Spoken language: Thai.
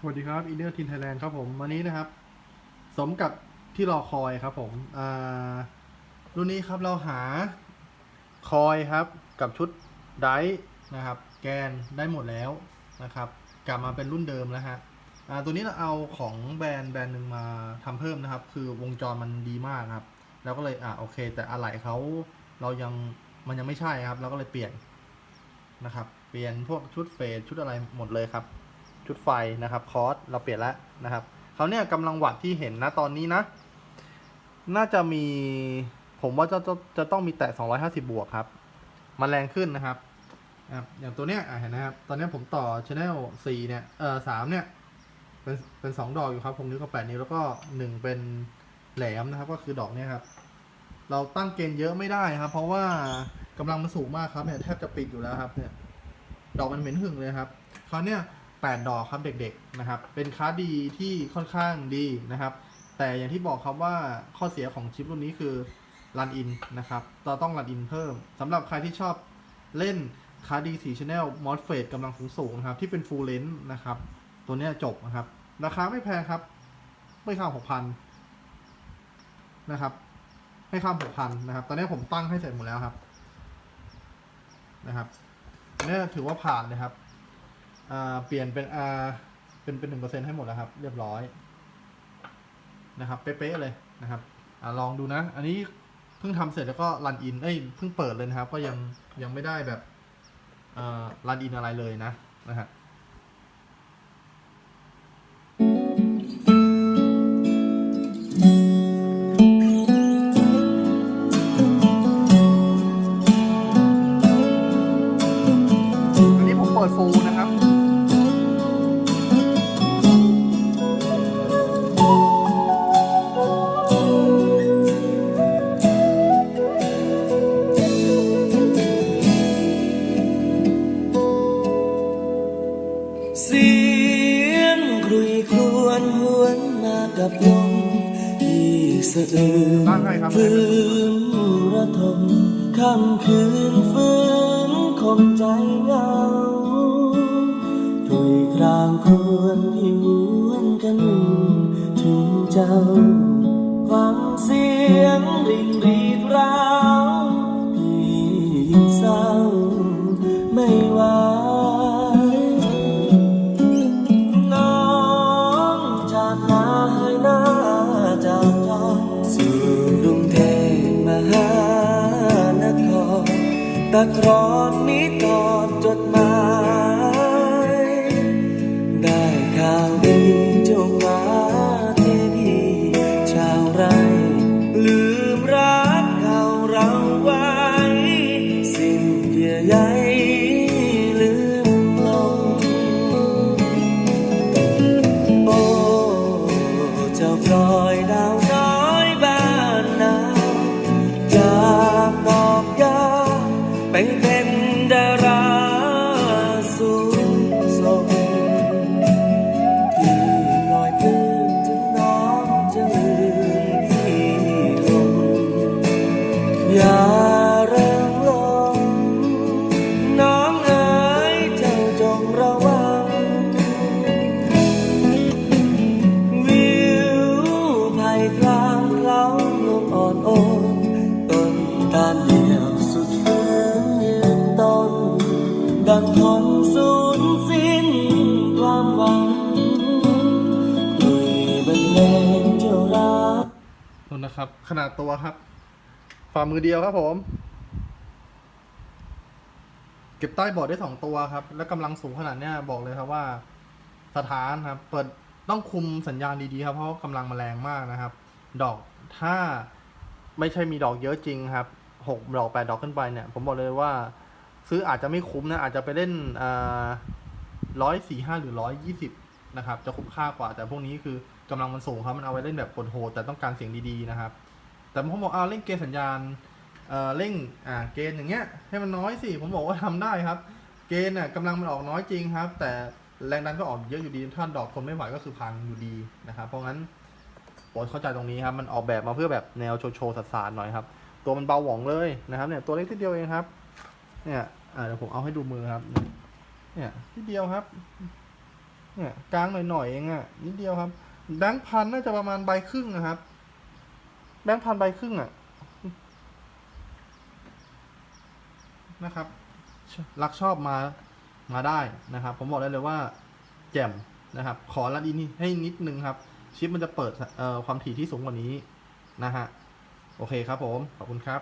สวัสดีครับอินเนอร์ทินไทยแลนด์ครับผมวันนี้นะครับ สมกับที่รอคอยครับผมอ่ารุ่นนี้ครับเราหาคอยครับกับชุดไดนะครับ แกนได้หมดแล้วนะครับ กลับมาเป็นรุ่นเดิมแล้วฮะอ่าตัวนี้เราเอาของแบรนด์แบรนด์หนึ่งมาทำเพิ่มนะครับ คือวงจรมันดีมากครับแล้วก็เลยอ่าโอเค แต่อะไหล่เขาเรายังมันยังไม่ใช่ครับ เราก็เลยเปลี่ยนนะครับ เปลี่ยนพวกชุดเฟสชุดอะไรหมดเลยครับ ชุดไฟนะครับคอสเราเปลี่ยนแล้วนะครับเขาเนี่ยกำลังวัดที่เห็นนะตอนนี้นะ น่าจะมีผมว่าจะจะจะต้องมีแตะ 250 บวกครับ มันแรงขึ้นนะครับครับอย่างตัวเนี้ยเห็นนะครับ ตอนนี้ผมต่อ channel 4เนี่ยเออ3เนี่ย เป็นเป็น2ดอกอยู่ครับ6นิ้วกับ8นิ้วแล้วก็1เป็นแหลมนะครับ ก็คือดอกเนี้ยครับ เราตั้งเกณฑ์เยอะไม่ได้ครับ เพราะว่ากำลังมันสูงมากครับเนี่ยแทบจะปิดอยู่แล้วครับเนี่ย ดอกมันเหม็นหึ่งเลยครับ คราวเนี้ย แปดอกครับเด็กๆนะครับ เป็นคลาดีที่ค่อนข้างดีนะครับ แต่อย่างที่บอกครับว่าข้อเสียของชิปรุ่นนี้คือรันอินนะครับเราต้องรันอินเพิ่มสำหรับใครที่ชอบเล่นคาดี4 Channel m o s f e t กำลังสูงๆนะครับ ที่เป็น Full Length นะครับ ตัวนี้จบนะครับ ราคาไม่แพงครับ ไม่ข้าม6,000นนะครับ ไม่ข้าม6,000นนะครับ ตอนนี้ผมตั้งให้เสร็จหมดแล้วครับ นะครับอันนี้ถือว่าผ่านนะครับ เปลี่ยนเป็น R เป็นเป็นหนึ่งเปอร์เซ็นให้หมดแล้วครับ เรียบร้อยนะครับเป๊ะๆเลยนะครับอลองดูนะ อันนี้เพิ่งทำเสร็จแล้วก็รันอินเอ้ยเพิ่งเปิดเลยนะครับ ก็ยังยังไม่ได้แบบรันอินอะไรเลยนะนะฮะ เสียงครุยครวนหวนมากับลมที่สะอื้นตั้งให้ครับฟื้นระทมค่ำคืนฟื้นคมใจเงาถุยครางครวนที่หวนกันถึงเจ้า ตะครอนนี้กอนจดหมาย ไปเป็นดาราสูงส่งที่ลอยพื้นถึงน้องจะลืมพี่ลงอย่าเริงลงน้องเอ๋ยเจ้าจงระวัง วิวภัยคลามเคล้าลมอ่อนโอนต้นตาลเดียว ดังทนสูญสิ้นความหวังคุยบรรเลงเจ้ารักนู่นนะครับ ขนาดตัวครับ ฝ่ามือเดียวครับผม เก็บใต้บอร์ดได้สองตัวครับ แล้วกำลังสูงขนาดเนี้ยบอกเลยครับว่า สถานครับ เปิดต้องคุมสัญญาณดีๆครับ เพราะกำลังมาแรงมากนะครับ ดอกถ้าไม่ใช่มีดอกเยอะจริงครับหกดอกแปดดอกขึ้นไปเนี่ย ผมบอกเลยว่า ซื้ออาจจะไม่คุ้มนะ อาจจะไปเล่นร้อยสี่ห้าหรือร้อยยี่สิบนะครับ จะคุ้มค่ากว่า แต่พวกนี้คือกำลังมันสูงครับ มันเอาไว้เล่นแบบโหดๆแต่ต้องการเสียงดีๆนะครับ แต่ผมบอกเอาเล่นเกณฑ์สัญญาณเอ่อเร่งอ่าเกณฑ์อย่างเงี้ยให้มันน้อยสิ ผมบอกว่าทำได้ครับ เกณฑ์น่ะกำลังมันออกน้อยจริงครับ แต่แรงดันก็ออกเยอะอยู่ดี ถ้าดอกทนไม่ไหวก็คือพังอยู่ดีนะครับ เพราะงั้นโปรดเข้าใจตรงนี้ครับ มันออกแบบมาเพื่อแบบแนวโชว์โชว์สาดๆหน่อยครับ ตัวมันเบาหวองเลยนะครับเนี่ยตัวเล็กทีเดียวเองครับ เนี่ย อ่าเดี๋ยวผมเอาให้ดูมือครับ เนี่ยทีเดียวครับ เนี่ยกลางหน่อยๆเองอะนิดเดียวครับแบงค์พันน่าจะประมาณใบครึ่งนะครับ แบงค์พันใบครึ่งอะนะครับ รักชอบมามาได้นะครับ ผมบอกได้เลยว่า แจ่มนะครับ ขอรัดอินนี่ให้นิดนึงครับ ชิปมันจะเปิดความถี่ที่สูงกว่านี้นะฮะ โอเคครับผม ขอบคุณครับ